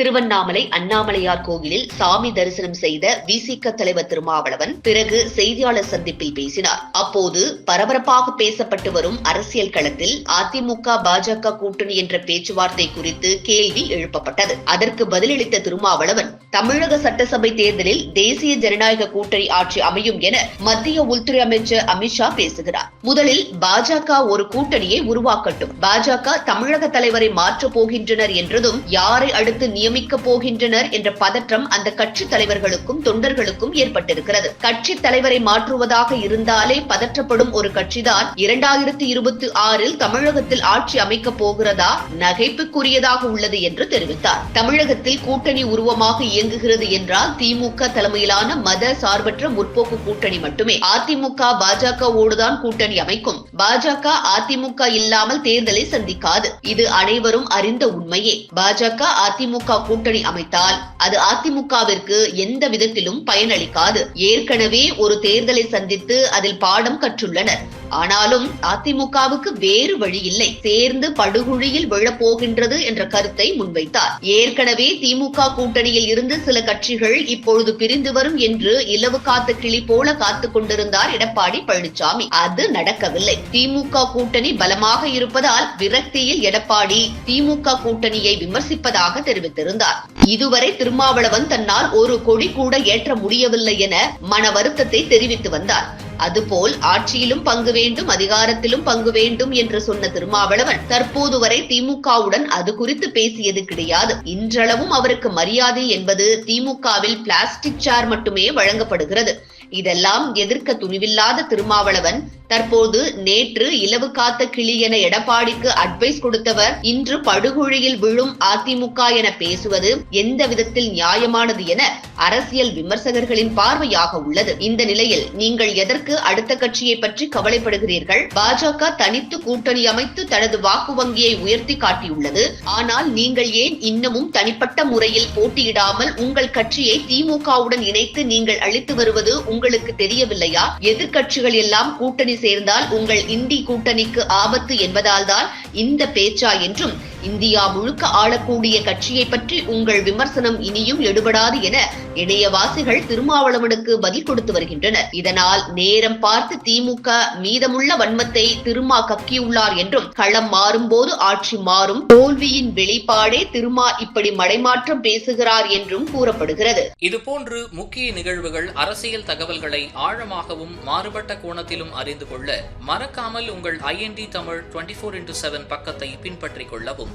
திருவண்ணாமலை அண்ணாமலையார் கோயிலில் சாமி தரிசனம் செய்த விசிக தலைவர் திருமாவளவன் பிறகு செய்தியாளர் சந்திப்பில் பேசினார். அப்போது பரபரப்பாக பேசப்பட்டு வரும் அரசியல் களத்தில் அதிமுக பாஜக கூட்டணி என்ற பேச்சுவார்த்தை குறித்து கேள்வி எழுப்பப்பட்டது. அதற்கு பதிலளித்த திருமாவளவன் தமிழக சட்டசபை தேர்தலில் தேசிய ஜனநாயக கூட்டணி ஆட்சி அமையும் என மத்திய உள்துறை அமைச்சர் அமித்ஷா பேசுகிறார். முதலில் பாஜக ஒரு கூட்டணியை உருவாக்கட்டும். பாஜக தமிழக தலைவரை மாற்றப் போகின்றனர் என்றதும் யாரை அடுத்து நியமிக்கப் போகின்றனர் என்ற பதற்றம் அந்த கட்சி தலைவர்களுக்கும் தொண்டர்களுக்கும் ஏற்பட்டிருக்கிறது. கட்சி தலைவரை மாற்றுவதாக இருந்தாலே பதற்றப்படும் ஒரு கட்சிதான் இரண்டாயிரத்தி இருபத்தி ஆறில் தமிழகத்தில் ஆட்சி அமைக்கப் போகிறதா நகைப்புக்குரியதாக உள்ளது என்று தெரிவித்தார். தமிழகத்தில் கூட்டணி உருவமாக இயங்குகிறது என்றால் திமுக தலைமையிலான மத சார்பற்ற முற்போக்கு கூட்டணி மட்டுமே. அதிமுக பாஜகவோடுதான் கூட்டணி அமைக்கும். பாஜக அதிமுக இல்லாமல் தேர்தலை சந்திக்காது. இது அனைவரும் அறிந்த உண்மையே. பாஜக அதிமுக கூட்டணி அமைத்தால் அது அதிமுகவிற்கு எந்த விதத்திலும் பயனளிக்காது. ஏற்கனவே ஒரு தேர்தலை சந்தித்து அதில் பாடம் கற்றுள்ளனர். ஆனாலும் அதிமுகவுக்கு வேறு வழி இல்லை. சேர்ந்து படுகுழியில் விழப் போகின்றது என்ற கருத்தை முன்வைத்தார். ஏற்கனவே திமுக கூட்டணியில் இருந்து சில கட்சிகள் இப்பொழுது பிரிந்து வரும் என்று இலவு காத்து கிளி போல காத்துக் கொண்டிருந்தார் எடப்பாடி பழனிசாமி அது நடக்கவில்லை. திமுக கூட்டணி பலமாக இருப்பதால் விரக்தியில் எடப்பாடி திமுக கூட்டணியை விமர்சிப்பதாக தெரிவித்திருந்தார். இதுவரை திருமாவளவன் தன்னால் ஒரு கொடி கூட ஏற்ற முடியவில்லை என மன வருத்தத்தை தெரிவித்து வந்தார். அதுபோல் ஆட்சியிலும் பங்கு வேண்டும் அதிகாரத்திலும் பங்கு வேண்டும் என்று சொன்ன திருமாவளவன் தற்போது வரை திமுகவுடன் அது குறித்து பேசியது கிடையாது. இன்றளவும் அவருக்கு மரியாதை என்பது திமுகவில் பிளாஸ்டிக் சேர் மட்டுமே வழங்கப்படுகிறது. இதெல்லாம் எதிர்க்க துணிவில்லாத திருமாவளவன் தற்போது நேற்று இலவு காத்த கிளி என எடப்பாடிக்கு அட்வைஸ் கொடுத்தவர் இன்று படுகுழியில் விழும் அதிமுக என பேசுவது எந்த விதத்தில் நியாயமானது என அரசியல் விமர்சகர்களின் பார்வையாக உள்ளது. இந்த நிலையில் நீங்கள் எதற்கு அடுத்த கட்சியை பற்றி கவலைப்படுகிறீர்கள்? பாஜக தனித்து கூட்டணி அமைத்து தனது வாக்கு வங்கியை உயர்த்தி காட்டியுள்ளது. ஆனால் நீங்கள் ஏன் இன்னமும் தனிப்பட்ட முறையில் போட்டியிடாமல் உங்கள் கட்சியை திமுகவுடன் இணைத்து நீங்கள் அளித்து வருவது உங்களுக்கு தெரியவில்லையா? எதிர்க்கட்சிகள் எல்லாம் கூட்டணி சேர்ந்தால் உங்கள் இந்தி கூட்டணிக்கு ஆபத்து என்பதால்தான் இந்த பேச்சா என்றும் இந்தியா முழுக்க ஆளக்கூடிய கட்சியை பற்றி உங்கள் விமர்சனம் இனியும் எடுபடாது என இணையவாசிகள் திருமாவளவனுக்கு பதில் கொடுத்து வருகின்றனர். இதனால் நேரம் பார்த்து திமுக மீதமுள்ள வன்மத்தை திருமா கக்கியுள்ளார் என்றும் களம் மாறும்போது ஆட்சி மாறும் தோல்வியின் வெளிப்பாடே திருமா இப்படி மடைமாற்றம் பேசுகிறார் என்றும் கூறப்படுகிறது. இதுபோன்று முக்கிய நிகழ்வுகள் அரசியல் தகவல்களை ஆழமாகவும் மாறுபட்ட கோணத்திலும் அறிந்து கொள்ள மறக்காமல் உங்கள் IND Tamil twenty four into seven பக்கத்தை பின்பற்றிக் கொள்ளவும்.